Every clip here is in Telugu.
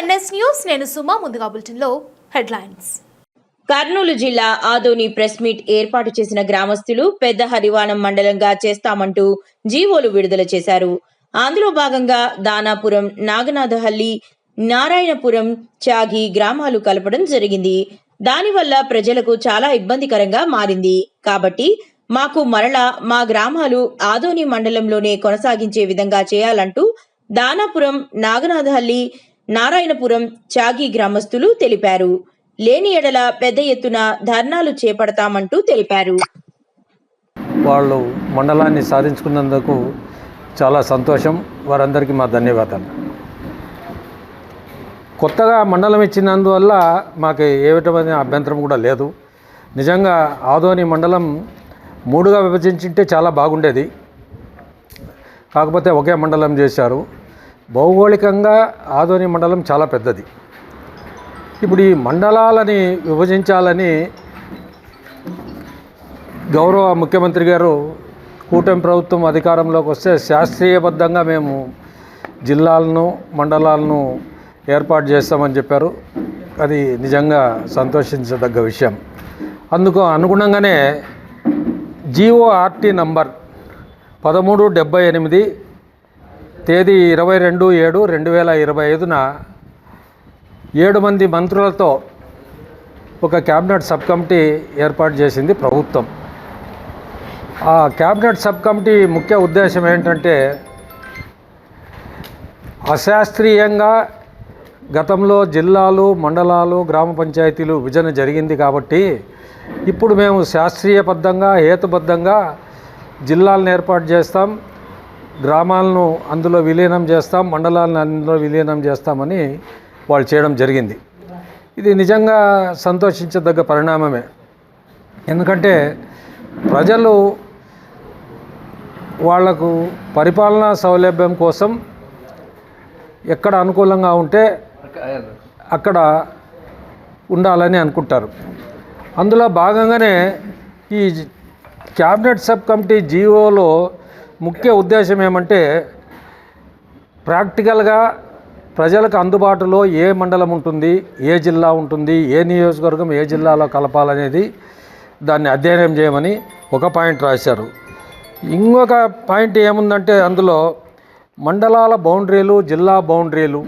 ఎన్ఎస్ న్యూస్ నేను సుమా ముందుగా బులెటిన్లో హెడ్లైన్స్. కర్నూలు జిల్లా ఆదోని ప్రెస్ మీట్ ఏర్పాటు చేసిన గ్రామస్తులు పెద్ద హరివాణం మండలంగా చేస్తామంటూ జీవోలు విడుదల చేశారు. అందులో భాగంగా దానాపురం నాగనాథహల్లి నారాయణపురం చాగి గ్రామాలు కలపడం జరిగింది. దానివల్ల ప్రజలకు చాలా ఇబ్బందికరంగా మారింది. కాబట్టి మాకు మరలా మా గ్రామాలు ఆదోని మండలంలోనే కొనసాగించే విధంగా చేయాలంటూ దానాపురం నాగనాథహల్లి నారాయణపురం చాగి గ్రామస్తులు తెలిపారు. లేని ఎడల పెద్ద ఎత్తున ధర్నాలు చేపడతామంటూ తెలిపారు. వాళ్ళు మండలాన్ని సాధించుకున్నందుకు చాలా సంతోషం. వారందరికీ మా ధన్యవాదాలు. కొత్తగా మండలం ఇచ్చినందువల్ల మాకు ఏ అభ్యంతరం కూడా లేదు. నిజంగా ఆదోని మండలం మూడుగా విభజించింటే చాలా బాగుండేది. కాకపోతే ఒకే మండలం చేశారు. భౌగోళికంగా ఆదోని మండలం చాలా పెద్దది. ఇప్పుడు ఈ మండలాలని విభజించాలని గౌరవ ముఖ్యమంత్రి గారు కూటమి ప్రభుత్వం అధికారంలోకి వస్తే శాస్త్రీయబద్ధంగా మేము జిల్లాలను మండలాలను ఏర్పాటు చేస్తామని చెప్పారు. అది నిజంగా సంతోషించదగ్గ విషయం. అందుకు అనుగుణంగానే జీఓఆర్టీ నంబర్ పదమూడు డెబ్బై ఎనిమిది తేదీ ఇరవై రెండు ఏడు రెండు వేల ఇరవై ఐదున ఏడు మంది మంత్రులతో ఒక క్యాబినెట్ సబ్ కమిటీ ఏర్పాటు చేసింది ప్రభుత్వం. ఆ క్యాబినెట్ సబ్ కమిటీ ముఖ్య ఉద్దేశం ఏంటంటే అశాస్త్రీయంగా గతంలో జిల్లాలు మండలాలు గ్రామ పంచాయతీలు విభజన జరిగింది కాబట్టి ఇప్పుడు మేము శాస్త్రీయబద్ధంగా హేతుబద్ధంగా జిల్లాలను ఏర్పాటు చేస్తాం. గ్రామాలను అందులో విలీనం చేస్తాం మండలాలను అందులో విలీనం చేస్తామని వాళ్ళు చేయడం జరిగింది. ఇది నిజంగా సంతోషించదగ్గ పరిణామమే. ఎందుకంటే ప్రజలు వాళ్ళకు పరిపాలనా సౌలభ్యం కోసం ఎక్కడ అనుకూలంగా ఉంటే అక్కడ ఉండాలని అనుకుంటారు. అందులో భాగంగానే ఈ క్యాబినెట్ సబ్ కమిటీ జీవోలో ముఖ్య ఉద్దేశం ఏమంటే ప్రాక్టికల్గా ప్రజలకు అందుబాటులో ఏ మండలం ఉంటుంది ఏ జిల్లా ఉంటుంది ఏ నియోజకవర్గం ఏ జిల్లాలో కలపాలనేది దాన్ని అధ్యయనం చేయమని ఒక పాయింట్ రాశారు. ఇంకొక పాయింట్ ఏముందంటే అందులో మండలాల బౌండరీలు జిల్లా బౌండరీలు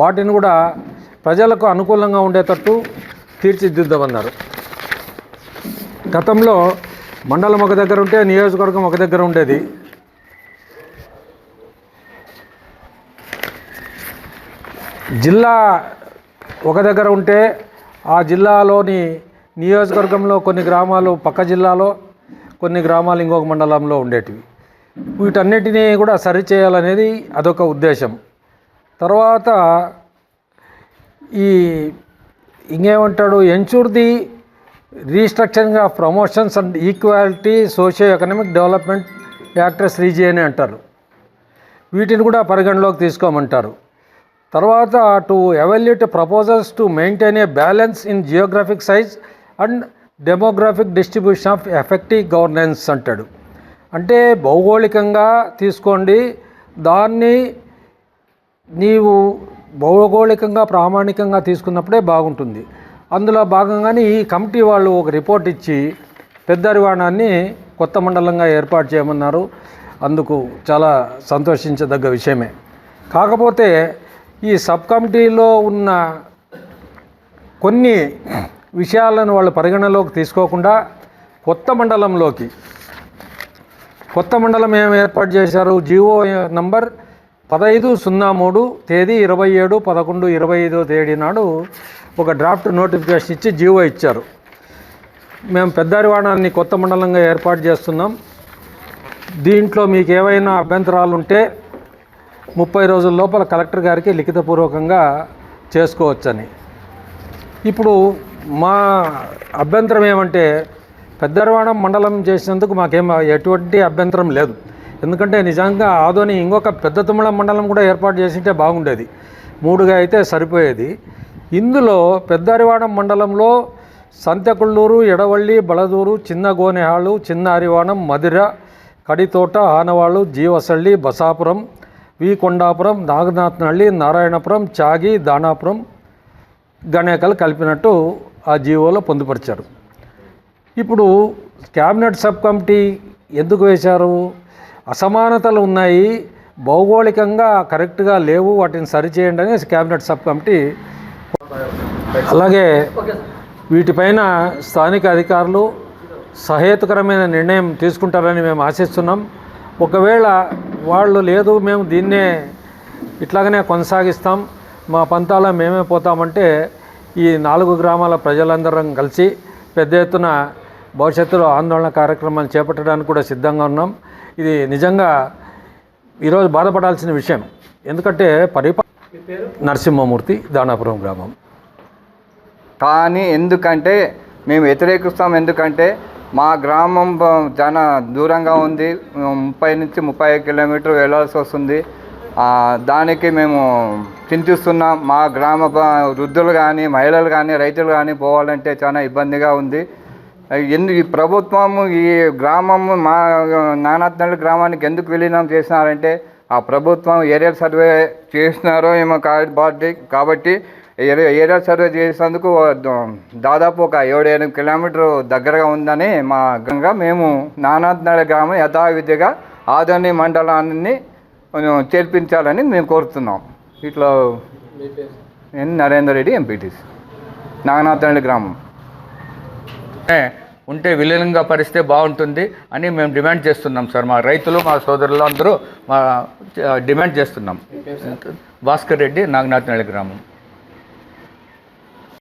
వాటిని కూడా ప్రజలకు అనుకూలంగా ఉండేటట్టు తీర్చిదిద్దామన్నారు. గతంలో మండలం ఒక దగ్గర ఉంటే నియోజకవర్గం ఒక దగ్గర ఉండేది. జిల్లా ఒక దగ్గర ఉంటే ఆ జిల్లాలోని నియోజకవర్గంలో కొన్ని గ్రామాలు పక్క జిల్లాలో కొన్ని గ్రామాలు ఇంకొక మండలంలో ఉండేటివి. వీటన్నిటినీ కూడా సరిచేయాలనేది అదొక ఉద్దేశం. తర్వాత ఈ ఇంకేమంటాడు ensure the restructuring of promotions and equality socio economic development actors Sreeji అని అంటారు. వీటిని కూడా పరిగణలోకి తీసుకోమంటారు. తర్వాత to evaluate proposals to maintain a balance in geographic size and demographic distribution of effective governance అంటాడు. అంటే భౌగోళికంగా తీసుకోండి. దాన్ని నీవు భౌగోళికంగా ప్రామాణికంగా తీసుకున్నప్పుడే బాగుంటుంది. అందులో భాగంగానే ఈ కమిటీ వాళ్ళు ఒక రిపోర్ట్ ఇచ్చి పెద్దరివాణాన్ని కొత్త మండలంగా ఏర్పాటు చేయమన్నారు. అందుకు చాలా సంతోషించదగ్గ విషయమే. కాకపోతే ఈ సబ్ కమిటీలో ఉన్న కొన్ని విషయాలను వాళ్ళు పరిగణలోకి తీసుకోకుండా కొత్త మండలంలోకి కొత్త మండలం ఏం ఏర్పాటు చేశారు? జీవో నంబర్ పదహైదు సున్నా మూడు తేదీ ఇరవై ఏడు పదకొండు ఇరవై ఐదో తేదీ నాడు ఒక డ్రాఫ్ట్ నోటిఫికేషన్ ఇచ్చి జీవో ఇచ్చారు. మేము పెద్దరివాణాన్ని కొత్త మండలంగా ఏర్పాటు చేస్తున్నాం. దీంట్లో మీకు ఏవైనా అభ్యంతరాలు ఉంటే ముప్పై రోజుల లోపల కలెక్టర్ గారికి లిఖితపూర్వకంగా చేసుకోవచ్చని. ఇప్పుడు మా అభ్యంతరం ఏమంటే పెద్దరవాణం మండలం చేసినందుకు మాకేం ఎటువంటి అభ్యంతరం లేదు. ఎందుకంటే నిజంగా ఆదోని ఇంకొక పెద్ద తుమ్మల మండలం కూడా ఏర్పాటు చేసింటే బాగుండేది. మూడుగా అయితే సరిపోయేది. ఇందులో పెద్దరివాణం మండలంలో సంతకుళ్ళూరు ఎడవల్లి బలదూరు చిన్న గోనెహాళ్ళు చిన్న అరివాణం మధిర కడితోట ఆనవాళ్ళు జీవసళ్ళి బసాపురం వి కొండాపురం నాగనాథ్నహళ్ళి నారాయణపురం చాగి దానాపురం గణేకలు కలిపినట్టు ఆ జీవోలో పొందుపరిచారు. ఇప్పుడు క్యాబినెట్ సబ్ కమిటీ ఎందుకు వేశారు? అసమానతలు ఉన్నాయి. భౌగోళికంగా కరెక్ట్గా లేవు. వాటిని సరిచేయండి అని క్యాబినెట్ సబ్ కమిటీ అలాగే వీటిపైన స్థానిక అధికారులు సహేతుకరమైన నిర్ణయం తీసుకుంటారని మేము ఆశిస్తున్నాం. ఒకవేళ వాళ్ళు లేదు మేము దీన్నే ఇట్లాగనే కొనసాగిస్తాం. మా పంతాల మేమే పోతామంటే ఈ నాలుగు గ్రామాల ప్రజలందరం కలిసి పెద్ద ఎత్తున భవిష్యత్తులో ఆందోళన కార్యక్రమాలు చేపట్టడానికి కూడా సిద్ధంగా ఉన్నాం. ఇది నిజంగా ఈరోజు బాధపడాల్సిన విషయం. ఎందుకంటే పరిపా నరసింహమూర్తి దానాపురం గ్రామం. కానీ ఎందుకంటే మేము వ్యతిరేకిస్తాం. ఎందుకంటే మా గ్రామం చాలా దూరంగా ఉంది. ముప్పై నుంచి ముప్పై కిలోమీటర్ వెళ్ళాల్సి వస్తుంది. ఆ, దానికి మేము చింతిస్తున్నాం. మా గ్రామ వృద్ధులు కానీ మహిళలు కానీ రైతులు కానీ పోవాలంటే చాలా ఇబ్బందిగా ఉంది. ఎందు ఈ ప్రభుత్వం ఈ గ్రామము మా నానాత్నల్లి గ్రామానికి ఎందుకు విలీనం చేసినారంటే ఆ ప్రభుత్వం ఏరియల్ సర్వే చేసినారో ఏమో కాబట్టి కాబట్టి ఏరియా ఏరియా సర్వే చేసినందుకు దాదాపు ఒక ఏడు ఎనిమిది కిలోమీటర్ దగ్గరగా ఉందని మా గంగా మేము నానాత్నల్లి గ్రామం యథావిధిగా ఆదోని మండలాన్ని చేర్పించాలని మేము కోరుతున్నాం. ఇట్లా నరేందర్ రెడ్డి ఎంపీటీసీ. నాగనాథనల్లి గ్రామం. ఉంటే విలీనంగా పరిస్తే బాగుంటుంది అని మేము డిమాండ్ చేస్తున్నాం సార్. మా రైతులు మా సోదరులు అందరూ మా డిమాండ్ చేస్తున్నాం. భాస్కర్ రెడ్డి నాగనాథనల్లి గ్రామం.